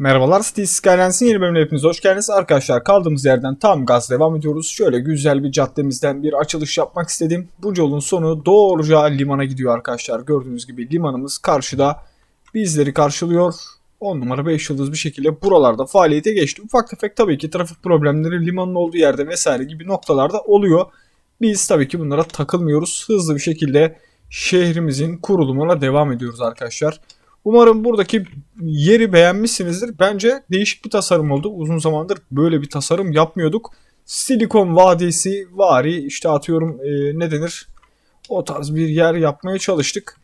Merhabalar Steve Skylines'in yeni bölümüne hepiniz hoş geldiniz. Arkadaşlar kaldığımız yerden tam gaz devam ediyoruz. Şöyle güzel bir caddemizden bir açılış yapmak istedim. Bu yolun sonu doğruca limana gidiyor arkadaşlar. Gördüğünüz gibi limanımız karşıda bizleri karşılıyor. 10 numara 5 yıldız bir şekilde buralarda faaliyete geçti. Ufak tefek tabii ki trafik problemleri limanın olduğu yerde vesaire gibi noktalarda oluyor. Biz tabii ki bunlara takılmıyoruz. Hızlı bir şekilde şehrimizin kurulumuna devam ediyoruz arkadaşlar. Umarım buradaki yeri beğenmişsinizdir. Bence değişik bir tasarım oldu. Uzun zamandır böyle bir tasarım yapmıyorduk. Silikon Vadisi vari işte atıyorum e, ne denir? O tarz bir yer yapmaya çalıştık.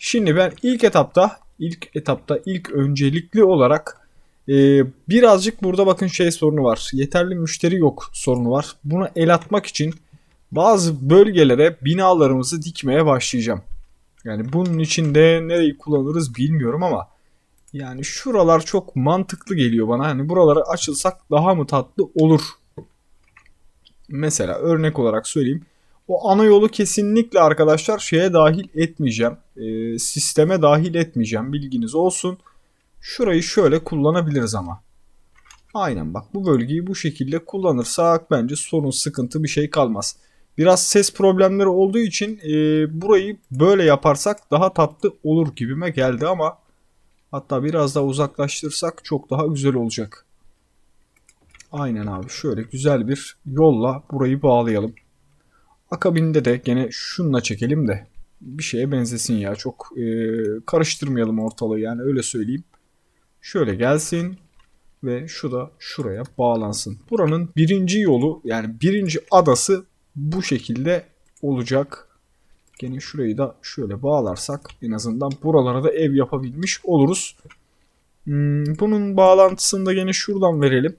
Şimdi ben ilk etapta ilk etapta ilk öncelikli olarak e, birazcık burada bakın şey sorunu var. Yeterli müşteri yok sorunu var. Buna el atmak için bazı bölgelere binalarımızı dikmeye başlayacağım. Yani bunun için de nereyi kullanırız bilmiyorum ama yani şuralar çok mantıklı geliyor bana. Hani buralara açılsak daha mı tatlı olur? Mesela örnek olarak söyleyeyim. O ana yolu kesinlikle arkadaşlar şeye dahil etmeyeceğim. E, sisteme dahil etmeyeceğim. Bilginiz olsun. Şurayı şöyle kullanabiliriz ama. Aynen bak bu bölgeyi bu şekilde kullanırsak bence sorun sıkıntı bir şey kalmaz. Biraz ses problemleri olduğu için e, burayı böyle yaparsak daha tatlı olur gibime geldi ama hatta biraz daha uzaklaştırırsak çok daha güzel olacak. Aynen abi şöyle güzel bir yolla burayı bağlayalım. Akabinde de gene şunla çekelim de bir şeye benzesin ya. Çok e, karıştırmayalım ortalığı yani öyle söyleyeyim. Şöyle gelsin ve şu da şuraya bağlansın. Buranın birinci yolu yani birinci adası bu şekilde olacak. Gene şurayı da şöyle bağlarsak en azından buralara da ev yapabilmiş oluruz. Hmm, bunun bağlantısını da gene şuradan verelim.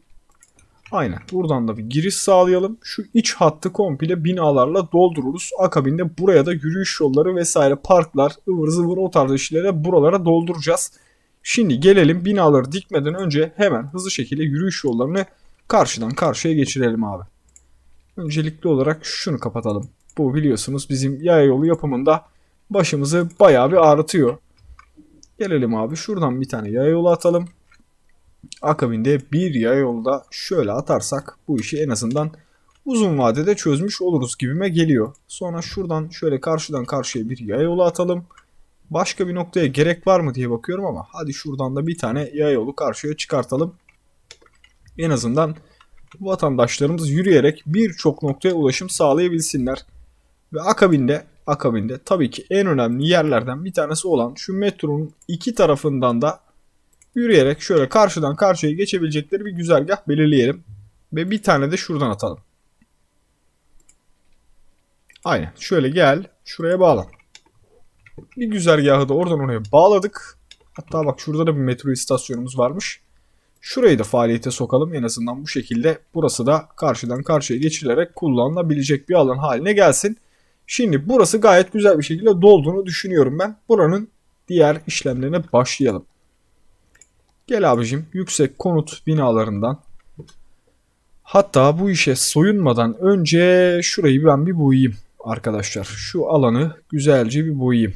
Aynen buradan da bir giriş sağlayalım. Şu iç hattı komple binalarla doldururuz. Akabinde buraya da yürüyüş yolları vesaire parklar ıvır zıvır o tarz işleri buralara dolduracağız. Şimdi gelelim binaları dikmeden önce hemen hızlı şekilde yürüyüş yollarını karşıdan karşıya geçirelim abi. Öncelikli olarak şunu kapatalım. Bu biliyorsunuz bizim yaya yolu yapımında başımızı bayağı bir ağrıtıyor. Gelelim abi şuradan bir tane yaya yolu atalım. Akabinde bir yaya yolu da şöyle atarsak bu işi en azından uzun vadede çözmüş oluruz gibime geliyor. Sonra şuradan şöyle karşıdan karşıya bir yaya yolu atalım. Başka bir noktaya gerek var mı diye bakıyorum ama hadi şuradan da bir tane yaya yolu karşıya çıkartalım. En azından vatandaşlarımız yürüyerek birçok noktaya ulaşım sağlayabilsinler. Ve akabinde akabinde tabii ki en önemli yerlerden bir tanesi olan şu metronun iki tarafından da yürüyerek şöyle karşıdan karşıya geçebilecekleri bir güzergah belirleyelim. Ve bir tane de şuradan atalım. Aynen şöyle gel şuraya bağla. Bir güzergahı da oradan oraya bağladık. Hatta bak şurada da bir metro istasyonumuz varmış. Şurayı da faaliyete sokalım en azından bu şekilde. Burası da karşıdan karşıya geçilerek kullanılabilecek bir alan haline gelsin. Şimdi burası gayet güzel bir şekilde dolduğunu düşünüyorum ben. Buranın diğer işlemlerine başlayalım. Gel abicim yüksek konut binalarından. Hatta bu işe soyunmadan önce şurayı ben bir boyayayım arkadaşlar. Şu alanı güzelce bir boyayayım.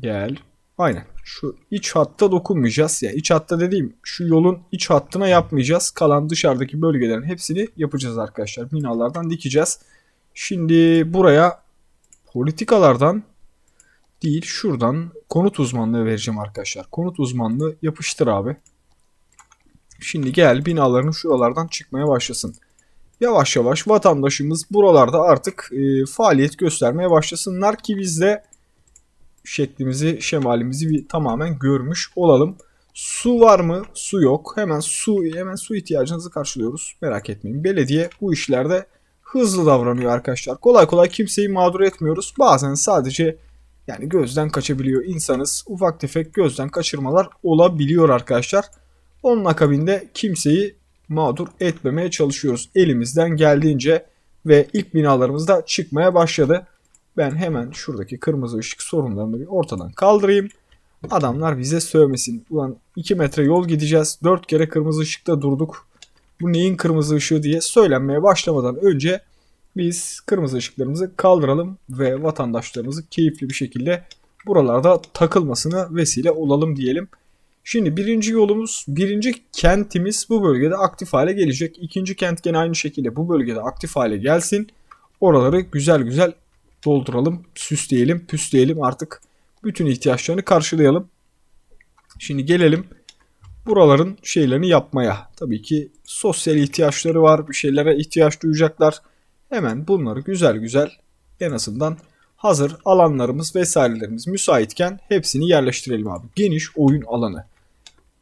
Gel. Aynen. Şu iç hatta dokunmayacağız. Yani iç hatta dediğim şu yolun iç hattına yapmayacağız. Kalan dışarıdaki bölgelerin hepsini yapacağız arkadaşlar. Binalardan dikeceğiz. Şimdi buraya politikalardan değil şuradan konut uzmanlığı vereceğim arkadaşlar. Konut uzmanlığı yapıştır abi. Şimdi gel binaların şuralardan çıkmaya başlasın. Yavaş yavaş vatandaşımız buralarda artık e, faaliyet göstermeye başlasınlar ki biz de şeklimizi, şemalimizi bir tamamen görmüş olalım. Su var mı? Su yok. Hemen su hemen su ihtiyacınızı karşılıyoruz. Merak etmeyin. Belediye bu işlerde hızlı davranıyor arkadaşlar. Kolay kolay kimseyi mağdur etmiyoruz. Bazen sadece yani gözden kaçabiliyor insanız. Ufak tefek gözden kaçırmalar olabiliyor arkadaşlar. Onun akabinde kimseyi mağdur etmemeye çalışıyoruz. Elimizden geldiğince ve ilk binalarımız da çıkmaya başladı. Ben hemen şuradaki kırmızı ışık sorunlarını bir ortadan kaldırayım. Adamlar bize sövmesin. Ulan 2 metre yol gideceğiz. 4 kere kırmızı ışıkta durduk. Bu neyin kırmızı ışığı diye söylenmeye başlamadan önce biz kırmızı ışıklarımızı kaldıralım ve vatandaşlarımızı keyifli bir şekilde buralarda takılmasına vesile olalım diyelim. Şimdi birinci yolumuz, birinci kentimiz bu bölgede aktif hale gelecek. İkinci kent gene aynı şekilde bu bölgede aktif hale gelsin. Oraları güzel güzel dolduralım, süsleyelim, püsleyelim artık bütün ihtiyaçlarını karşılayalım. Şimdi gelelim buraların şeylerini yapmaya. Tabii ki sosyal ihtiyaçları var, bir şeylere ihtiyaç duyacaklar. Hemen bunları güzel güzel en azından hazır alanlarımız vesairelerimiz müsaitken hepsini yerleştirelim abi. Geniş oyun alanı.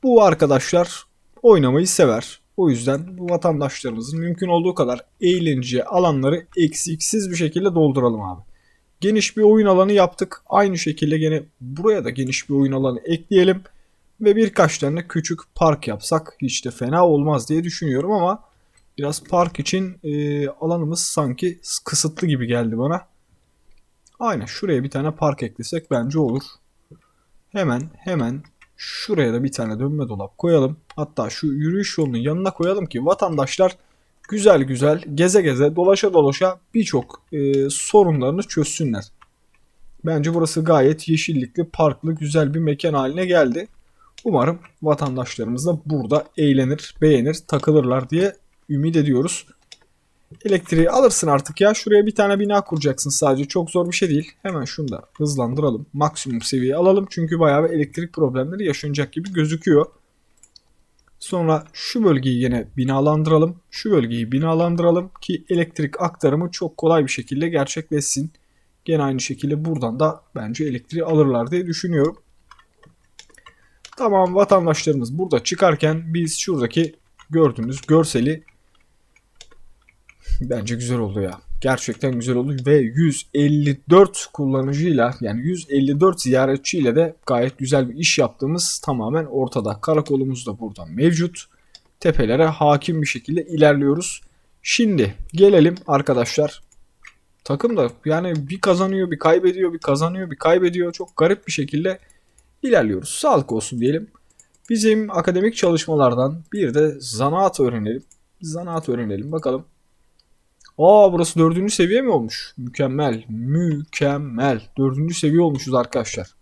Bu arkadaşlar oynamayı sever. O yüzden bu vatandaşlarımızın mümkün olduğu kadar eğlence alanları eksiksiz bir şekilde dolduralım abi. Geniş bir oyun alanı yaptık. Aynı şekilde gene buraya da geniş bir oyun alanı ekleyelim. Ve birkaç tane küçük park yapsak hiç de fena olmaz diye düşünüyorum ama biraz park için e, alanımız sanki kısıtlı gibi geldi bana. Aynen şuraya bir tane park eklesek bence olur. Hemen hemen şuraya da bir tane dönme dolap koyalım. Hatta şu yürüyüş yolunun yanına koyalım ki vatandaşlar güzel güzel geze geze dolaşa dolaşa birçok e, sorunlarını çözsünler. Bence burası gayet yeşillikli, parklı, güzel bir mekan haline geldi. Umarım vatandaşlarımız da burada eğlenir, beğenir, takılırlar diye ümit ediyoruz. Elektriği alırsın artık ya. Şuraya bir tane bina kuracaksın sadece. Çok zor bir şey değil. Hemen şunu da hızlandıralım. Maksimum seviyeye alalım. Çünkü bayağı bir elektrik problemleri yaşanacak gibi gözüküyor. Sonra şu bölgeyi yine binalandıralım. Şu bölgeyi binalandıralım ki elektrik aktarımı çok kolay bir şekilde gerçekleşsin. Gene aynı şekilde buradan da bence elektriği alırlar diye düşünüyorum. Tamam vatandaşlarımız burada çıkarken biz şuradaki gördüğünüz görseli bence güzel oldu ya. Gerçekten güzel oldu ve 154 kullanıcıyla yani 154 ziyaretçiyle de gayet güzel bir iş yaptığımız tamamen ortada. Karakolumuz da burada mevcut. Tepelere hakim bir şekilde ilerliyoruz. Şimdi gelelim arkadaşlar. Takım da yani bir kazanıyor bir kaybediyor bir kazanıyor bir kaybediyor. Çok garip bir şekilde ilerliyoruz. Sağlık olsun diyelim. Bizim akademik çalışmalardan bir de zanaat öğrenelim. Zanaat öğrenelim bakalım. Aa burası dördüncü seviye mi olmuş? Mükemmel. Mükemmel. Dördüncü seviye olmuşuz arkadaşlar.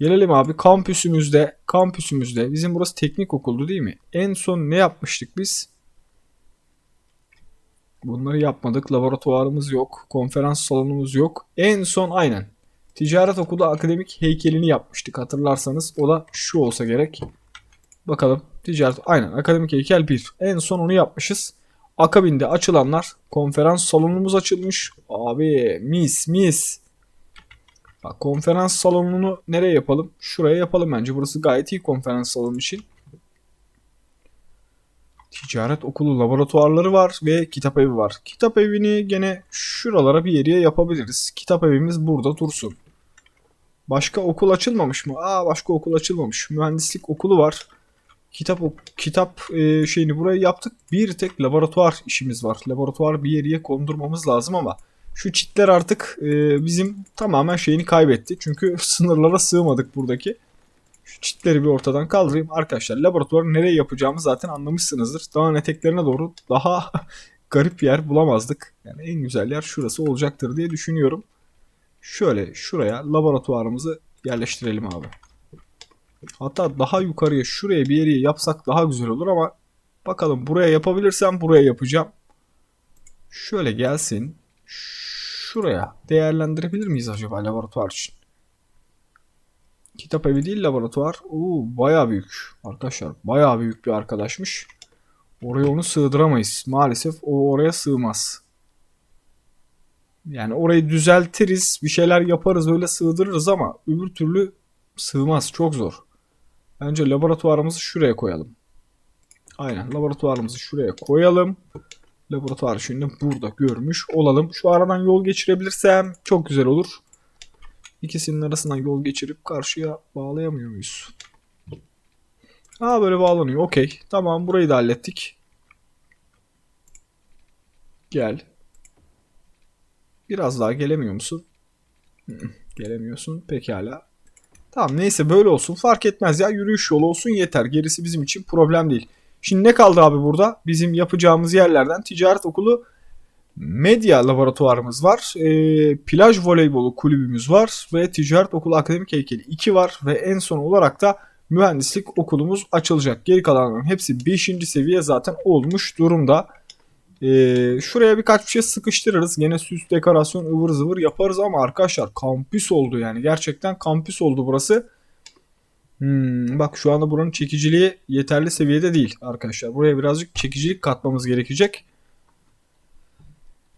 Gelelim abi kampüsümüzde. Kampüsümüzde. Bizim burası teknik okuldu değil mi? En son ne yapmıştık biz? Bunları yapmadık. Laboratuvarımız yok. Konferans salonumuz yok. En son aynen. Ticaret okulu akademik heykelini yapmıştık hatırlarsanız. O da şu olsa gerek. Bakalım. Ticaret aynen akademik heykel 1. En son onu yapmışız. Akabinde açılanlar konferans salonumuz açılmış. Abi mis mis. Bak, konferans salonunu nereye yapalım? Şuraya yapalım bence. Burası gayet iyi konferans salonu için. Ticaret okulu laboratuvarları var ve kitap evi var. Kitap evini gene şuralara bir yere yapabiliriz. Kitap evimiz burada dursun. Başka okul açılmamış mı? Aa başka okul açılmamış. Mühendislik okulu var. Kitap kitap e, şeyini buraya yaptık. Bir tek laboratuvar işimiz var. Laboratuvar bir yere kondurmamız lazım ama şu çitler artık e, bizim tamamen şeyini kaybetti. Çünkü sınırlara sığmadık buradaki. Şu çitleri bir ortadan kaldırayım. Arkadaşlar laboratuvarı nereye yapacağımı zaten anlamışsınızdır. Dağın eteklerine doğru daha garip yer bulamazdık. Yani en güzel yer şurası olacaktır diye düşünüyorum. Şöyle şuraya laboratuvarımızı yerleştirelim abi. Hatta daha yukarıya şuraya bir yere yapsak daha güzel olur ama bakalım buraya yapabilirsem buraya yapacağım. Şöyle gelsin. Şuraya değerlendirebilir miyiz acaba laboratuvar için? Kitap evi değil laboratuvar. Oo baya büyük. Arkadaşlar baya büyük bir arkadaşmış. Oraya onu sığdıramayız. Maalesef o oraya sığmaz. Yani orayı düzeltiriz, bir şeyler yaparız, öyle sığdırırız ama öbür türlü sığmaz. Çok zor. Bence laboratuvarımızı şuraya koyalım. Aynen laboratuvarımızı şuraya koyalım. Laboratuvar şimdi burada görmüş olalım. Şu aradan yol geçirebilirsem çok güzel olur. İkisinin arasından yol geçirip karşıya bağlayamıyor muyuz? Aa böyle bağlanıyor. Okey. Tamam burayı da hallettik. Gel. Biraz daha gelemiyor musun? Gelemiyorsun. Pekala. Tamam neyse böyle olsun fark etmez ya yürüyüş yolu olsun yeter. Gerisi bizim için problem değil. Şimdi ne kaldı abi burada? Bizim yapacağımız yerlerden ticaret okulu medya laboratuvarımız var. E, plaj voleybolu kulübümüz var. Ve ticaret okulu akademik heykeli 2 var. Ve en son olarak da mühendislik okulumuz açılacak. Geri kalanların hepsi 5. seviye zaten olmuş durumda. Ee, şuraya birkaç bir şey sıkıştırırız. Gene süs dekorasyon ıvır zıvır yaparız ama arkadaşlar kampüs oldu yani. Gerçekten kampüs oldu burası. Hmm, bak şu anda buranın çekiciliği yeterli seviyede değil arkadaşlar. Buraya birazcık çekicilik katmamız gerekecek.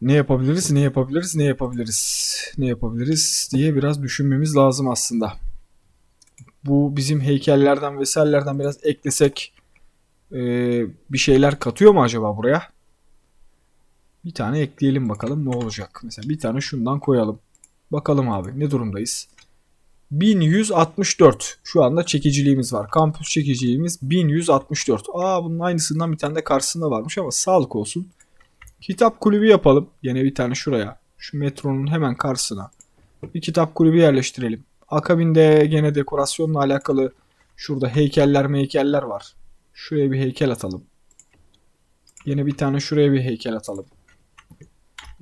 Ne yapabiliriz, ne yapabiliriz, ne yapabiliriz, ne yapabiliriz diye biraz düşünmemiz lazım aslında. Bu bizim heykellerden vesairelerden biraz eklesek e, bir şeyler katıyor mu acaba buraya? Bir tane ekleyelim bakalım ne olacak. Mesela bir tane şundan koyalım. Bakalım abi ne durumdayız. 1164 şu anda çekiciliğimiz var. Kampüs çekiciliğimiz 1164. Aa bunun aynısından bir tane de karşısında varmış ama sağlık olsun. Kitap kulübü yapalım. Yine bir tane şuraya. Şu metronun hemen karşısına. Bir kitap kulübü yerleştirelim. Akabinde gene dekorasyonla alakalı şurada heykeller meykeller var. Şuraya bir heykel atalım. Yine bir tane şuraya bir heykel atalım.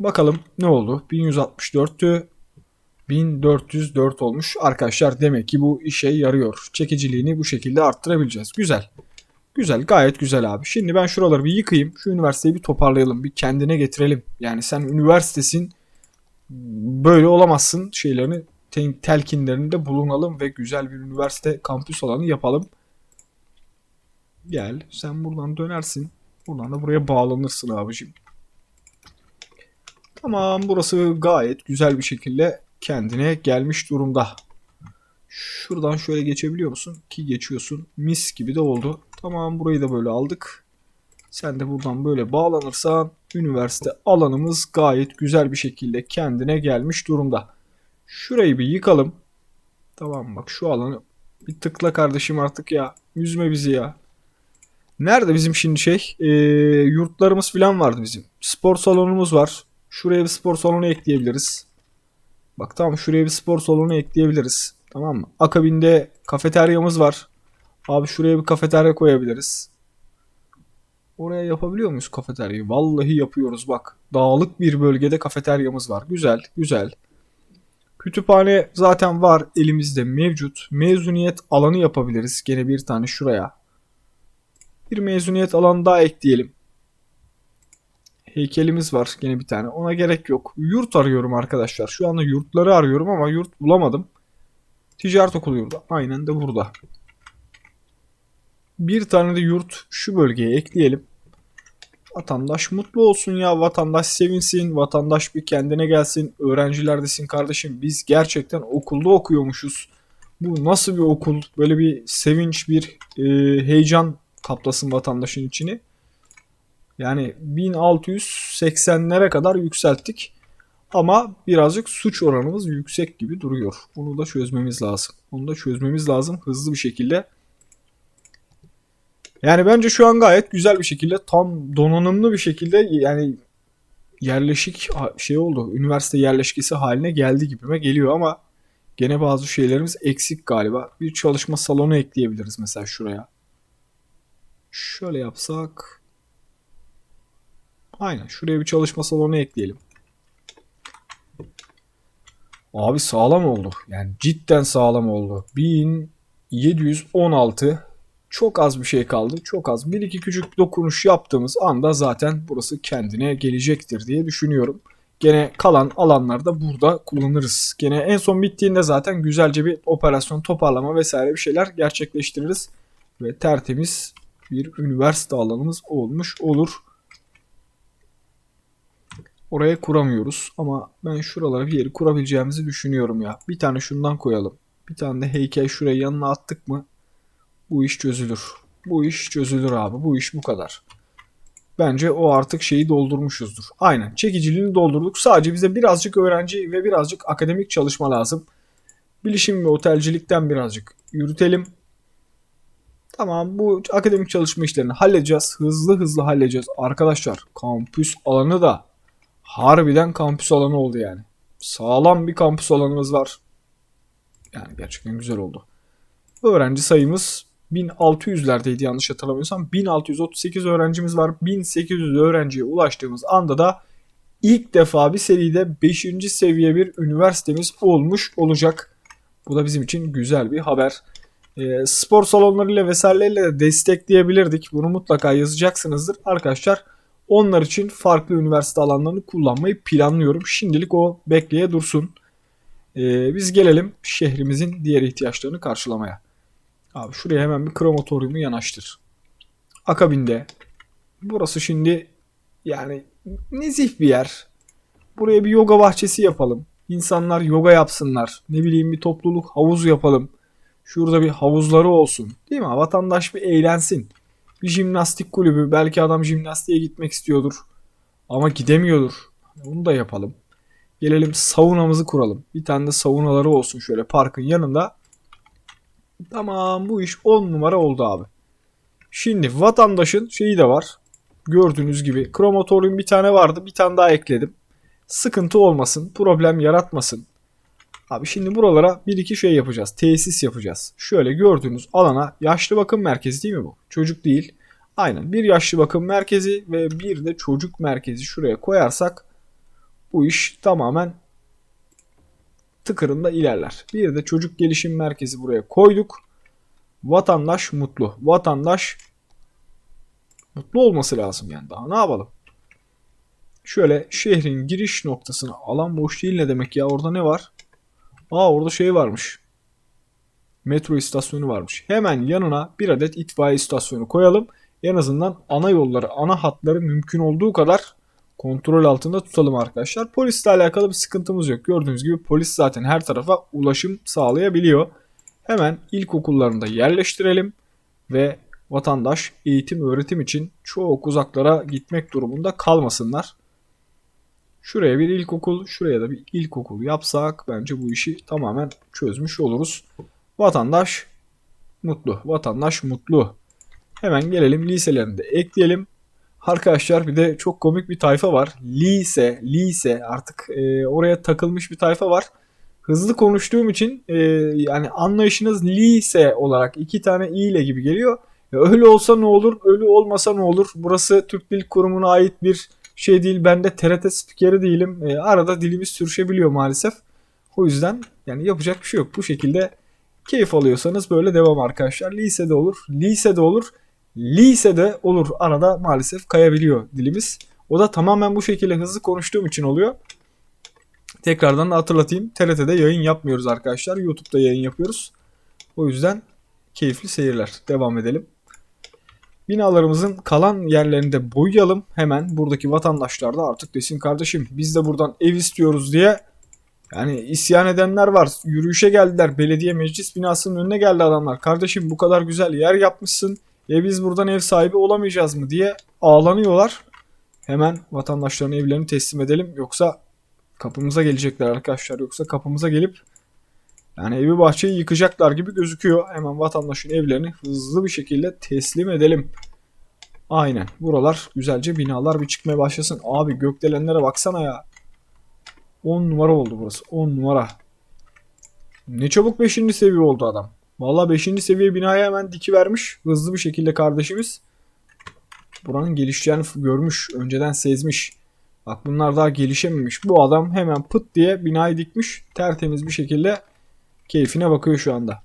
Bakalım ne oldu? 1164'tü. 1404 olmuş. Arkadaşlar demek ki bu işe yarıyor. Çekiciliğini bu şekilde arttırabileceğiz. Güzel. Güzel gayet güzel abi. Şimdi ben şuraları bir yıkayayım. Şu üniversiteyi bir toparlayalım. Bir kendine getirelim. Yani sen üniversitesin böyle olamazsın şeylerini te- telkinlerinde bulunalım ve güzel bir üniversite kampüs alanı yapalım. Gel sen buradan dönersin. Buradan da buraya bağlanırsın abicim. Tamam burası gayet güzel bir şekilde kendine gelmiş durumda. Şuradan şöyle geçebiliyor musun? Ki geçiyorsun. Mis gibi de oldu. Tamam burayı da böyle aldık. Sen de buradan böyle bağlanırsan üniversite alanımız gayet güzel bir şekilde kendine gelmiş durumda. Şurayı bir yıkalım. Tamam bak şu alanı bir tıkla kardeşim artık ya. Üzme bizi ya. Nerede bizim şimdi şey? Ee, yurtlarımız falan vardı bizim. Spor salonumuz var. Şuraya bir spor salonu ekleyebiliriz. Bak tamam şuraya bir spor salonu ekleyebiliriz. Tamam mı? Akabinde kafeteryamız var. Abi şuraya bir kafeterya koyabiliriz. Oraya yapabiliyor muyuz kafeteryayı? Vallahi yapıyoruz bak. Dağlık bir bölgede kafeteryamız var. Güzel, güzel. Kütüphane zaten var elimizde mevcut. Mezuniyet alanı yapabiliriz. Gene bir tane şuraya. Bir mezuniyet alanı daha ekleyelim. Heykelimiz var gene bir tane. Ona gerek yok. Yurt arıyorum arkadaşlar. Şu anda yurtları arıyorum ama yurt bulamadım. Ticaret okulu yurdu. Aynen de burada. Bir tane de yurt şu bölgeye ekleyelim. Vatandaş mutlu olsun ya. Vatandaş sevinsin. Vatandaş bir kendine gelsin. Öğrenciler desin kardeşim biz gerçekten okulda okuyormuşuz. Bu nasıl bir okul? Böyle bir sevinç, bir e, heyecan kaplasın vatandaşın içini. Yani 1680'lere kadar yükselttik. Ama birazcık suç oranımız yüksek gibi duruyor. Bunu da çözmemiz lazım. Bunu da çözmemiz lazım hızlı bir şekilde. Yani bence şu an gayet güzel bir şekilde tam donanımlı bir şekilde yani yerleşik şey oldu. Üniversite yerleşkesi haline geldi gibime geliyor ama gene bazı şeylerimiz eksik galiba. Bir çalışma salonu ekleyebiliriz mesela şuraya. Şöyle yapsak. Aynen şuraya bir çalışma salonu ekleyelim. Abi sağlam oldu. Yani cidden sağlam oldu. 1716 çok az bir şey kaldı. Çok az. Bir iki küçük dokunuş yaptığımız anda zaten burası kendine gelecektir diye düşünüyorum. Gene kalan alanlarda burada kullanırız. Gene en son bittiğinde zaten güzelce bir operasyon toparlama vesaire bir şeyler gerçekleştiririz. Ve tertemiz bir üniversite alanımız olmuş olur. Oraya kuramıyoruz ama ben şuralara bir yeri kurabileceğimizi düşünüyorum ya. Bir tane şundan koyalım. Bir tane de heykel şuraya yanına attık mı bu iş çözülür. Bu iş çözülür abi. Bu iş bu kadar. Bence o artık şeyi doldurmuşuzdur. Aynen çekiciliğini doldurduk. Sadece bize birazcık öğrenci ve birazcık akademik çalışma lazım. Bilişim ve otelcilikten birazcık yürütelim. Tamam bu akademik çalışma işlerini halledeceğiz. Hızlı hızlı halledeceğiz. Arkadaşlar kampüs alanı da harbiden kampüs alanı oldu yani. Sağlam bir kampüs alanımız var. Yani gerçekten güzel oldu. Öğrenci sayımız 1600'lerdeydi yanlış hatırlamıyorsam. 1638 öğrencimiz var. 1800 öğrenciye ulaştığımız anda da ilk defa bir seride 5. seviye bir üniversitemiz olmuş olacak. Bu da bizim için güzel bir haber. e, spor salonlarıyla vesaireyle de destekleyebilirdik. Bunu mutlaka yazacaksınızdır. Arkadaşlar onlar için farklı üniversite alanlarını kullanmayı planlıyorum. Şimdilik o bekleye dursun. E, biz gelelim şehrimizin diğer ihtiyaçlarını karşılamaya. Abi şuraya hemen bir krematoryumu yanaştır. Akabinde burası şimdi yani nezih bir yer. Buraya bir yoga bahçesi yapalım. İnsanlar yoga yapsınlar. Ne bileyim bir topluluk havuzu yapalım. Şurada bir havuzları olsun. Değil mi? Vatandaş bir eğlensin. Bir jimnastik kulübü. Belki adam jimnastiğe gitmek istiyordur. Ama gidemiyordur. Onu da yapalım. Gelelim saunamızı kuralım. Bir tane de saunaları olsun şöyle parkın yanında. Tamam bu iş 10 numara oldu abi. Şimdi vatandaşın şeyi de var. Gördüğünüz gibi kromatoryum bir tane vardı. Bir tane daha ekledim. Sıkıntı olmasın. Problem yaratmasın. Abi şimdi buralara bir iki şey yapacağız. Tesis yapacağız. Şöyle gördüğünüz alana yaşlı bakım merkezi değil mi bu? Çocuk değil. Aynen bir yaşlı bakım merkezi ve bir de çocuk merkezi şuraya koyarsak bu iş tamamen tıkırında ilerler. Bir de çocuk gelişim merkezi buraya koyduk. Vatandaş mutlu. Vatandaş mutlu olması lazım yani. Daha ne yapalım? Şöyle şehrin giriş noktasına alan boş değil ne demek ya? Orada ne var? Aa orada şey varmış. Metro istasyonu varmış. Hemen yanına bir adet itfaiye istasyonu koyalım. En azından ana yolları, ana hatları mümkün olduğu kadar kontrol altında tutalım arkadaşlar. Polisle alakalı bir sıkıntımız yok. Gördüğünüz gibi polis zaten her tarafa ulaşım sağlayabiliyor. Hemen ilkokullarında yerleştirelim ve vatandaş eğitim öğretim için çok uzaklara gitmek durumunda kalmasınlar. Şuraya bir ilkokul, şuraya da bir ilkokul yapsak bence bu işi tamamen çözmüş oluruz. Vatandaş mutlu, vatandaş mutlu. Hemen gelelim liselerini de ekleyelim. Arkadaşlar bir de çok komik bir tayfa var. Lise, lise artık e, oraya takılmış bir tayfa var. Hızlı konuştuğum için e, yani anlayışınız lise olarak iki tane i ile gibi geliyor. Ya öyle olsa ne olur, öyle olmasa ne olur? Burası Türk Dil Kurumu'na ait bir şey değil. Ben de TRT spikeri değilim. E, arada dilimiz sürüşebiliyor maalesef. O yüzden yani yapacak bir şey yok. Bu şekilde keyif alıyorsanız böyle devam arkadaşlar. Lisede olur, lisede olur, lisede olur. Arada maalesef kayabiliyor dilimiz. O da tamamen bu şekilde hızlı konuştuğum için oluyor. Tekrardan da hatırlatayım. TRT'de yayın yapmıyoruz arkadaşlar. YouTube'da yayın yapıyoruz. O yüzden keyifli seyirler. Devam edelim. Binalarımızın kalan yerlerini de boyayalım. Hemen buradaki vatandaşlar da artık desin kardeşim biz de buradan ev istiyoruz diye yani isyan edenler var. Yürüyüşe geldiler. Belediye meclis binasının önüne geldi adamlar. Kardeşim bu kadar güzel yer yapmışsın. E biz buradan ev sahibi olamayacağız mı diye ağlanıyorlar. Hemen vatandaşların evlerini teslim edelim. Yoksa kapımıza gelecekler arkadaşlar. Yoksa kapımıza gelip yani evi bahçeyi yıkacaklar gibi gözüküyor. Hemen vatandaşın evlerini hızlı bir şekilde teslim edelim. Aynen. Buralar güzelce binalar bir çıkmaya başlasın. Abi gökdelenlere baksana ya. 10 numara oldu burası. 10 numara. Ne çabuk 5. seviye oldu adam. Vallahi 5. seviye binaya hemen diki vermiş. Hızlı bir şekilde kardeşimiz. Buranın gelişeceğini görmüş. Önceden sezmiş. Bak bunlar daha gelişememiş. Bu adam hemen pıt diye binayı dikmiş. Tertemiz bir şekilde keyfine bakıyor şu anda.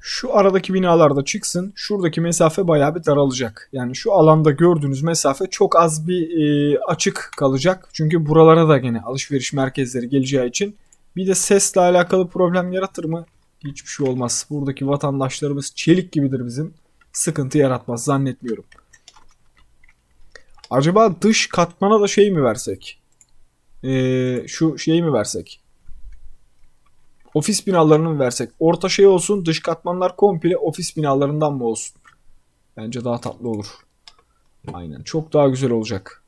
Şu aradaki binalarda çıksın. Şuradaki mesafe bayağı bir daralacak. Yani şu alanda gördüğünüz mesafe çok az bir e, açık kalacak. Çünkü buralara da gene alışveriş merkezleri geleceği için. Bir de sesle alakalı problem yaratır mı? Hiçbir şey olmaz. Buradaki vatandaşlarımız çelik gibidir bizim. Sıkıntı yaratmaz zannetmiyorum. Acaba dış katmana da şey mi versek? Ee, şu şeyi mi versek? Ofis binalarını mı versek? Orta şey olsun dış katmanlar komple ofis binalarından mı olsun? Bence daha tatlı olur. Aynen çok daha güzel olacak.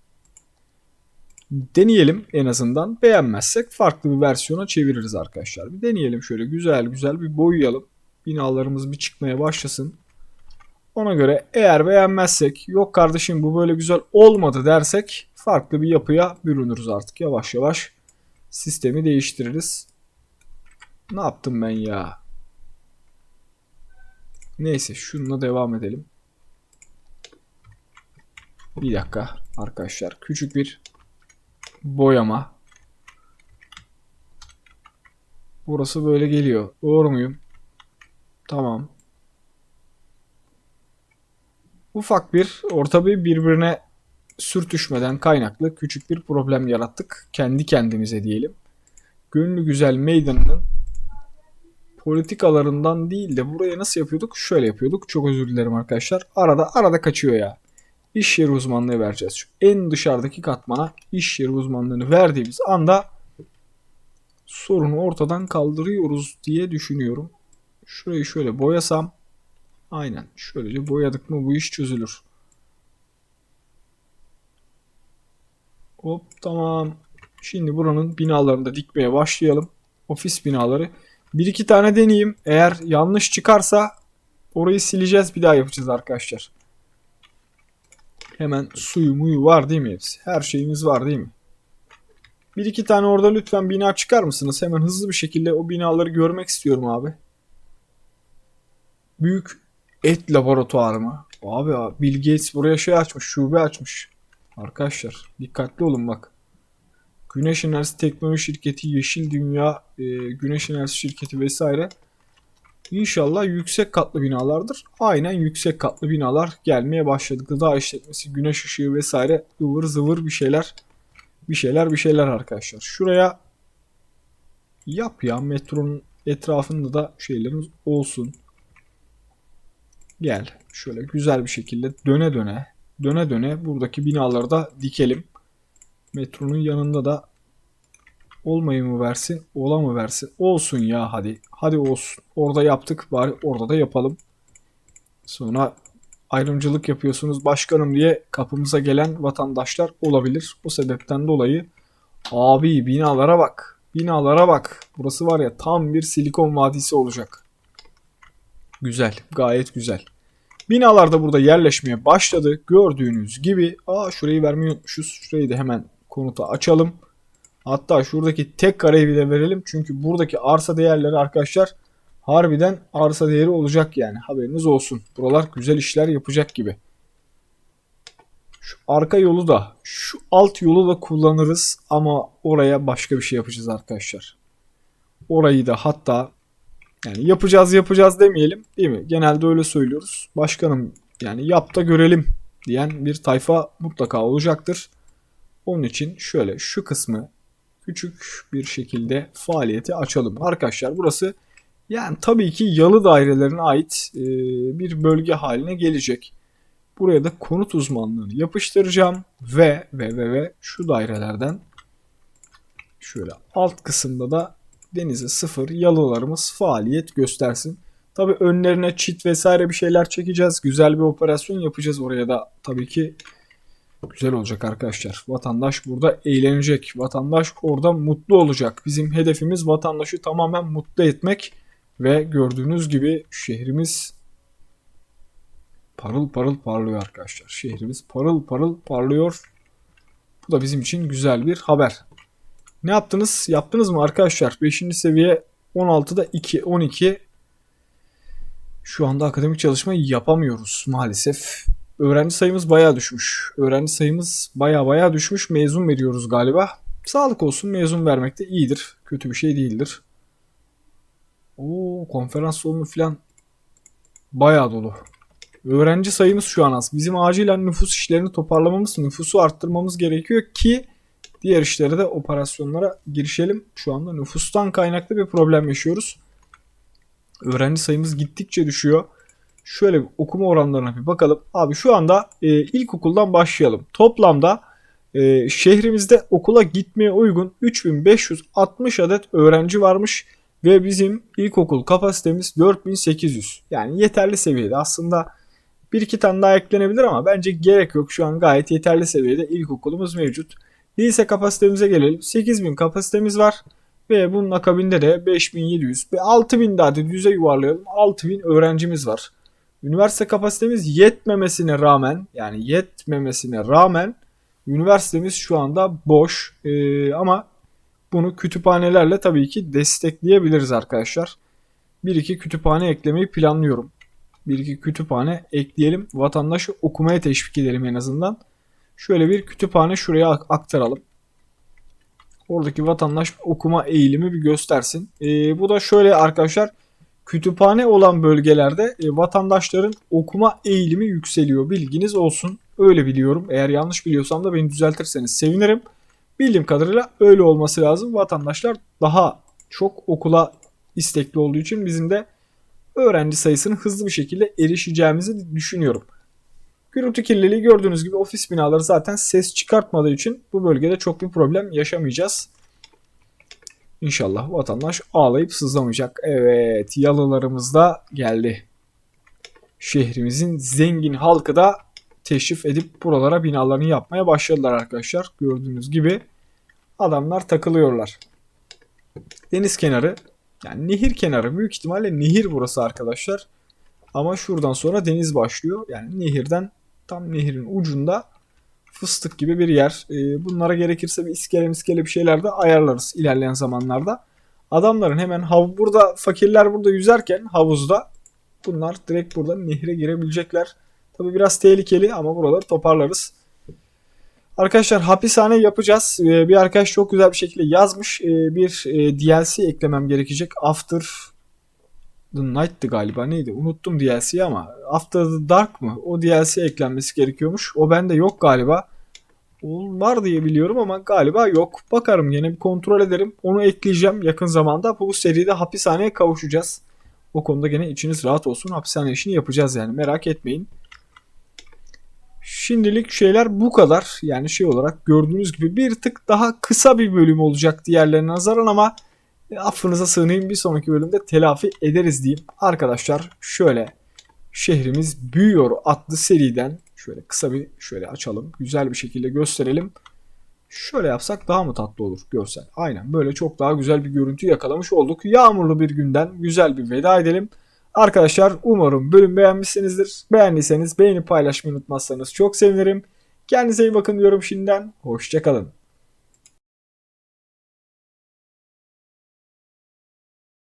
Deneyelim en azından. Beğenmezsek farklı bir versiyona çeviririz arkadaşlar. Bir deneyelim şöyle güzel güzel bir boyayalım. Binalarımız bir çıkmaya başlasın. Ona göre eğer beğenmezsek yok kardeşim bu böyle güzel olmadı dersek farklı bir yapıya bürünürüz artık. Yavaş yavaş sistemi değiştiririz. Ne yaptım ben ya? Neyse şununla devam edelim. Bir dakika arkadaşlar. Küçük bir boyama. Burası böyle geliyor. Doğru muyum? Tamam. Ufak bir orta bir birbirine sürtüşmeden kaynaklı küçük bir problem yarattık. Kendi kendimize diyelim. Gönlü güzel meydanının politikalarından değil de buraya nasıl yapıyorduk? Şöyle yapıyorduk. Çok özür dilerim arkadaşlar. Arada arada kaçıyor ya. İş yeri uzmanlığı vereceğiz. Şu en dışarıdaki katmana iş yeri uzmanlığını verdiğimiz anda sorunu ortadan kaldırıyoruz diye düşünüyorum. Şurayı şöyle boyasam aynen şöylece boyadık mı bu iş çözülür. Hop tamam. Şimdi buranın binalarını da dikmeye başlayalım. Ofis binaları. Bir iki tane deneyeyim. Eğer yanlış çıkarsa orayı sileceğiz bir daha yapacağız arkadaşlar. Hemen suyu muyu var değil mi hepsi? Her şeyimiz var değil mi? Bir iki tane orada lütfen bina çıkar mısınız? Hemen hızlı bir şekilde o binaları görmek istiyorum abi. Büyük et laboratuvarı mı? Abi, abi Bill Gates buraya şey açmış, şube açmış. Arkadaşlar dikkatli olun bak. Güneş Enerjisi Teknoloji Şirketi, Yeşil Dünya, e, Güneş Enerjisi Şirketi vesaire. İnşallah yüksek katlı binalardır. Aynen yüksek katlı binalar gelmeye başladı. Gıda işletmesi, güneş ışığı vesaire ıvır zıvır bir şeyler. Bir şeyler bir şeyler arkadaşlar. Şuraya yap ya metronun etrafında da şeylerimiz olsun. Gel şöyle güzel bir şekilde döne döne döne döne buradaki binaları da dikelim. Metronun yanında da olmayı mı versin, ola mı versin? Olsun ya hadi. Hadi olsun. Orada yaptık bari orada da yapalım. Sonra ayrımcılık yapıyorsunuz başkanım diye kapımıza gelen vatandaşlar olabilir. O sebepten dolayı abi binalara bak. Binalara bak. Burası var ya tam bir silikon vadisi olacak. Güzel. Gayet güzel. Binalar da burada yerleşmeye başladı. Gördüğünüz gibi. Aa şurayı vermeyi unutmuşuz. Şurayı da hemen konuta açalım. Hatta şuradaki tek kareyi bile verelim. Çünkü buradaki arsa değerleri arkadaşlar harbiden arsa değeri olacak yani. Haberiniz olsun. Buralar güzel işler yapacak gibi. Şu arka yolu da şu alt yolu da kullanırız ama oraya başka bir şey yapacağız arkadaşlar. Orayı da hatta yani yapacağız yapacağız demeyelim değil mi? Genelde öyle söylüyoruz. Başkanım yani yap da görelim diyen bir tayfa mutlaka olacaktır. Onun için şöyle şu kısmı küçük bir şekilde faaliyeti açalım. Arkadaşlar burası yani tabii ki yalı dairelerine ait e, bir bölge haline gelecek. Buraya da konut uzmanlığını yapıştıracağım ve ve ve ve şu dairelerden şöyle alt kısımda da denize sıfır yalılarımız faaliyet göstersin. Tabii önlerine çit vesaire bir şeyler çekeceğiz. Güzel bir operasyon yapacağız oraya da tabii ki güzel olacak arkadaşlar. Vatandaş burada eğlenecek. Vatandaş orada mutlu olacak. Bizim hedefimiz vatandaşı tamamen mutlu etmek ve gördüğünüz gibi şehrimiz parıl parıl parlıyor arkadaşlar. Şehrimiz parıl parıl parlıyor. Bu da bizim için güzel bir haber. Ne yaptınız? Yaptınız mı arkadaşlar? 5. seviye 16'da 2 12 şu anda akademik çalışma yapamıyoruz maalesef. Öğrenci sayımız bayağı düşmüş. Öğrenci sayımız bayağı bayağı düşmüş. Mezun veriyoruz galiba. Sağlık olsun mezun vermek de iyidir. Kötü bir şey değildir. Oo konferans salonu falan bayağı dolu. Öğrenci sayımız şu an az. Bizim acilen nüfus işlerini toparlamamız, nüfusu arttırmamız gerekiyor ki diğer işlere de operasyonlara girişelim. Şu anda nüfustan kaynaklı bir problem yaşıyoruz. Öğrenci sayımız gittikçe düşüyor. Şöyle bir okuma oranlarına bir bakalım. Abi şu anda e, ilkokuldan başlayalım. Toplamda e, şehrimizde okula gitmeye uygun 3560 adet öğrenci varmış. Ve bizim ilkokul kapasitemiz 4800. Yani yeterli seviyede. Aslında bir iki tane daha eklenebilir ama bence gerek yok. Şu an gayet yeterli seviyede ilkokulumuz mevcut. Lise kapasitemize gelelim. 8000 kapasitemiz var. Ve bunun akabinde de 5700 ve 6000 daha da düze yuvarlayalım. 6000 öğrencimiz var. Üniversite kapasitemiz yetmemesine rağmen yani yetmemesine rağmen üniversitemiz şu anda boş. Ee, ama bunu kütüphanelerle tabii ki destekleyebiliriz arkadaşlar. Bir iki kütüphane eklemeyi planlıyorum. Bir iki kütüphane ekleyelim. Vatandaşı okumaya teşvik edelim en azından. Şöyle bir kütüphane şuraya aktaralım. Oradaki vatandaş okuma eğilimi bir göstersin. Ee, bu da şöyle arkadaşlar. Kütüphane olan bölgelerde e, vatandaşların okuma eğilimi yükseliyor. Bilginiz olsun. Öyle biliyorum. Eğer yanlış biliyorsam da beni düzeltirseniz sevinirim. Bildiğim kadarıyla öyle olması lazım. Vatandaşlar daha çok okula istekli olduğu için bizim de öğrenci sayısının hızlı bir şekilde erişeceğimizi düşünüyorum. Gürültü kirliliği gördüğünüz gibi ofis binaları zaten ses çıkartmadığı için bu bölgede çok bir problem yaşamayacağız. İnşallah vatandaş ağlayıp sızlamayacak. Evet yalılarımız da geldi. Şehrimizin zengin halkı da teşrif edip buralara binalarını yapmaya başladılar arkadaşlar. Gördüğünüz gibi adamlar takılıyorlar. Deniz kenarı yani nehir kenarı büyük ihtimalle nehir burası arkadaşlar. Ama şuradan sonra deniz başlıyor. Yani nehirden tam nehirin ucunda fıstık gibi bir yer. Ee, bunlara gerekirse bir iskele miskele bir şeyler de ayarlarız ilerleyen zamanlarda. Adamların hemen hav burada fakirler burada yüzerken havuzda bunlar direkt burada nehre girebilecekler. Tabi biraz tehlikeli ama buraları toparlarız. Arkadaşlar hapishane yapacağız. Ee, bir arkadaş çok güzel bir şekilde yazmış. Ee, bir e, DLC eklemem gerekecek. After the Night'tı galiba neydi? Unuttum DLC'yi ama After the Dark mı? O DLC eklenmesi gerekiyormuş. O bende yok galiba. O var diye biliyorum ama galiba yok. Bakarım yine bir kontrol ederim. Onu ekleyeceğim yakın zamanda. Bu seride hapishaneye kavuşacağız. O konuda gene içiniz rahat olsun. Hapishane işini yapacağız yani merak etmeyin. Şimdilik şeyler bu kadar. Yani şey olarak gördüğünüz gibi bir tık daha kısa bir bölüm olacak diğerlerine nazaran ama affınıza sığınayım bir sonraki bölümde telafi ederiz diyeyim. Arkadaşlar şöyle şehrimiz büyüyor adlı seriden şöyle kısa bir şöyle açalım. Güzel bir şekilde gösterelim. Şöyle yapsak daha mı tatlı olur görsel? Aynen böyle çok daha güzel bir görüntü yakalamış olduk. Yağmurlu bir günden güzel bir veda edelim. Arkadaşlar umarım bölüm beğenmişsinizdir. Beğendiyseniz beğenip paylaşmayı unutmazsanız çok sevinirim. Kendinize iyi bakın diyorum şimdiden. Hoşçakalın.